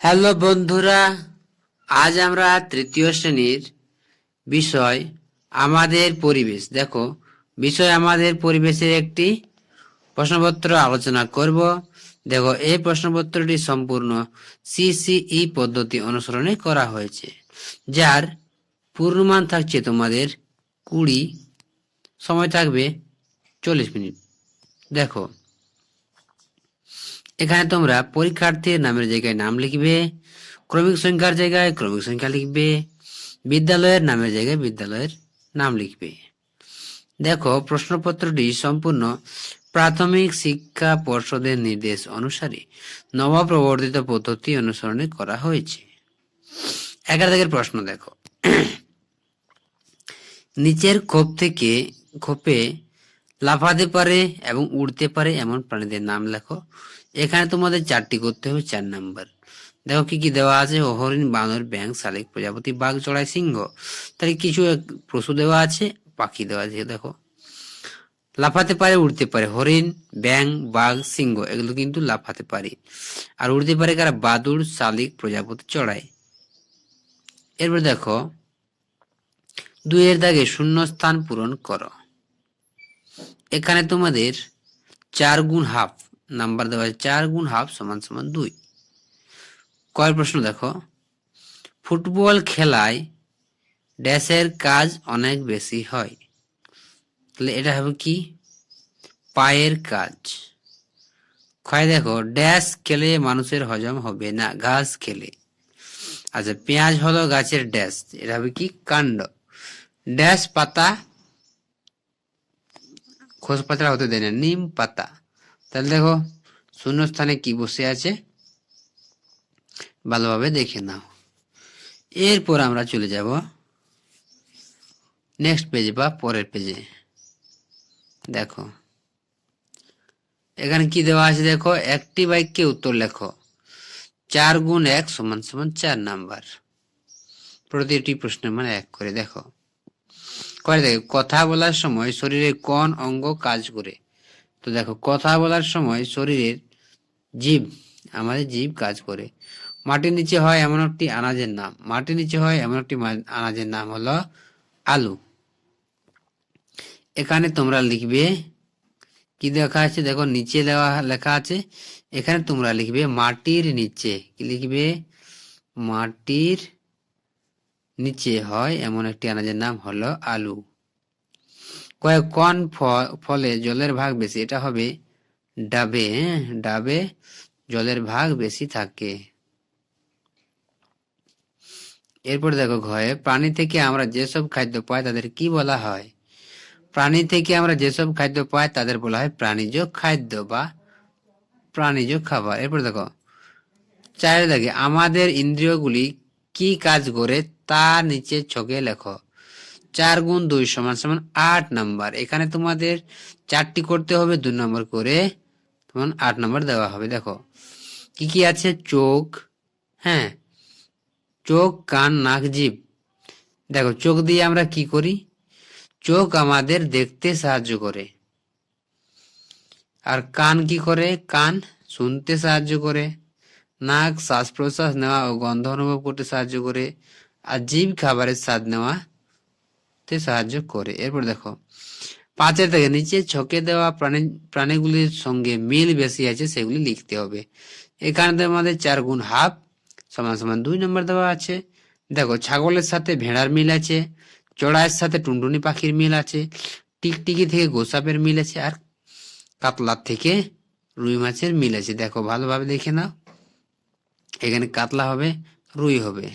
Hello বন্ধুরা, আজ আমরা তৃতীয় শ্রেণির বিষয় আমাদের পরিবেশ। দেখো, বিষয় আমাদের পরিবেশের একটি প্রশ্নপত্র আলোচনা করব। দেখো, এই প্রশ্নপত্রটি সম্পূর্ণ সিসিই পদ্ধতি অনুসরণে করা হয়েছে, যার পূর্ণমান থাকছে তোমাদের কুড়ি, সময় থাকবে চল্লিশ মিনিট। দেখো এখানে তোমরা পরীক্ষার্থীর নামের জায়গায় নাম লিখবে, ক্রমিক সংখ্যার জায়গায় ক্রমিক সংখ্যা লিখবে, বিদ্যালয়ের নামের জায়গায় বিদ্যালয়ের নাম লিখবে। দেখো, প্রশ্নপত্রটি সম্পূর্ণ প্রাথমিক শিক্ষা পর্ষদের নির্দেশ অনুসারে নবপ্রবর্তিত পদ্ধতি অনুসরণে করা হয়েছে। এগারো দাগের প্রশ্ন দেখো। নিচের খোপ থেকে, খোপে লাফাতে পারে এবং উড়তে পারে এমন প্রাণীদের নাম লেখো। এখানে তোমাদের চারটি করতে হবে, চার নাম্বার। দেখো কি কি দেওয়া আছে? হরিণ বানর ব্যাং শালিক, প্রজাপতি, বাঘ, চড়াই, সিংহ। তাহলে কিছু এক- পশু দেওয়া আছে, পাখি দেওয়া আছে, দেখো। লাফাতে পারে, উড়তে পারে। হরিণ ব্যাং বাঘ, সিংহ, এগুলো কিন্তু লাফাতে পারে। আর উড়তে পারে কারা? বাদুড়, শালিক, প্রজাপতি, চড়াই। এরপর দেখো, দুইয়ের দাগে শূন্য স্থান পূরণ করো। এখানে তোমাদের চার গুণ হাফ, নাম্বার দেওয়া আছে চার গুণ হাফ সমান সমান দুই। কয়ের প্রশ্ন দেখো। ফুটবল খেলায় ড্যাশের কাজ অনেক বেশি হয়। তাহলে এটা হবে কি? পায়ের কাজ। ক্ষয় দেখো, ড্যাশ খেলে মানুষের হজম হবে না, ঘাস খেলে। আচ্ছা পেঁয়াজ হলো গাছের ড্যাশ, এটা হবে কি? কাণ্ড। ড্যাশ পাতা খোঁজ পাতা হতে দেয় না। নিম পাতা। তাহলে দেখো শূন্য স্থানে কি বসে আছে? ভালোভাবে দেখে নাও। এরপর আমরা চলে যাব নেক্সট পেজে বা পরের পেজে দেখো, এখানে কি দেওয়া আছে দেখো? একটি বাক্যে উত্তর লেখো। চার গুণ এক সমান সমান চার নাম্বার। প্রতিটি প্রশ্নের মানে এক করে। দেখো করে দেখো, কথা বলার সময় শরীরের কোন অঙ্গ কাজ করে? তো দেখো, কথা বলার সময় শরীরের জীব, আমাদের জীব কাজ করে। মাটির নিচে হয় এমন একটি আনাজের নাম। মাটির নিচে হয় এমন একটি আনাজের নাম হলো আলু। এখানে তোমরা লিখবে, কি দেখা আছে? দেখো, নিচে দেওয়া লেখা আছে। এখানে তোমরা লিখবে মাটির নিচে। কি লিখবে? মাটির নিচে হয়, এমন একটি আনাজের নাম হলো আলু। কয়েক কোন ফলে জলের ভাগ বেশি, এটা হবে ডাবে হ্যাঁ? ডাবে জলের ভাগ বেশি থাকে। এরপর দেখো ঘয়ে, প্রাণী থেকে আমরা যেসব খাদ্য পাই তাদের কি বলা হয়? প্রাণী থেকে আমরা যেসব খাদ্য পাই তাদের বলা হয় প্রাণীজ খাদ্য বা প্রাণীজ খাবার। এরপর দেখো চারের দাগে আমাদের ইন্দ্রিয়গুলি কি কাজ করে তা নিচে ছকে লেখো। চার গুণ দুই সমান সমান আট নাম্বার। এখানে তোমাদের চারটি করতে হবে দুই নম্বর করে তোমার আট নাম্বার দেওয়া হবে। দেখো, কি কি আছে? চোখ হ্যাঁ চোখ, কান, নাক জীব দেখো, চোখ দিয়ে আমরা কি করি? চোখ আমাদের দেখতে সাহায্য করে। আর কান কি করে? কান শুনতে সাহায্য করে। নাক, শ্বাস প্রশ্বাস নেওয়া ও গন্ধ অনুভব করতে সাহায্য করে। আর জীব খাবারের স্বাদ নেওয়া তে সাহায্য করে। এরপর দেখো, পাঁচের থেকে নিচে ছকে দেওয়া প্রাণী, প্রাণীগুলির সঙ্গে মিল বেশি আছে, সেগুলি লিখতে হবে। এখানে আমাদের চার গুণ হাফ, সমান সমান দুই নম্বর দেওয়া আছে। দেখো, ছাগলের সাথে ভেড়ার মিল আছে, চড়াইয়ের সাথে টুনটুনি পাখির মিল আছে, টিকটিকি থেকে গোসাপের মিল আছে, আর কাতলার থেকে রুই মাছের মিল আছে। দেখো, ভালোভাবে দেখে নাও। এখানে কাতলা হবে, রুই হবে।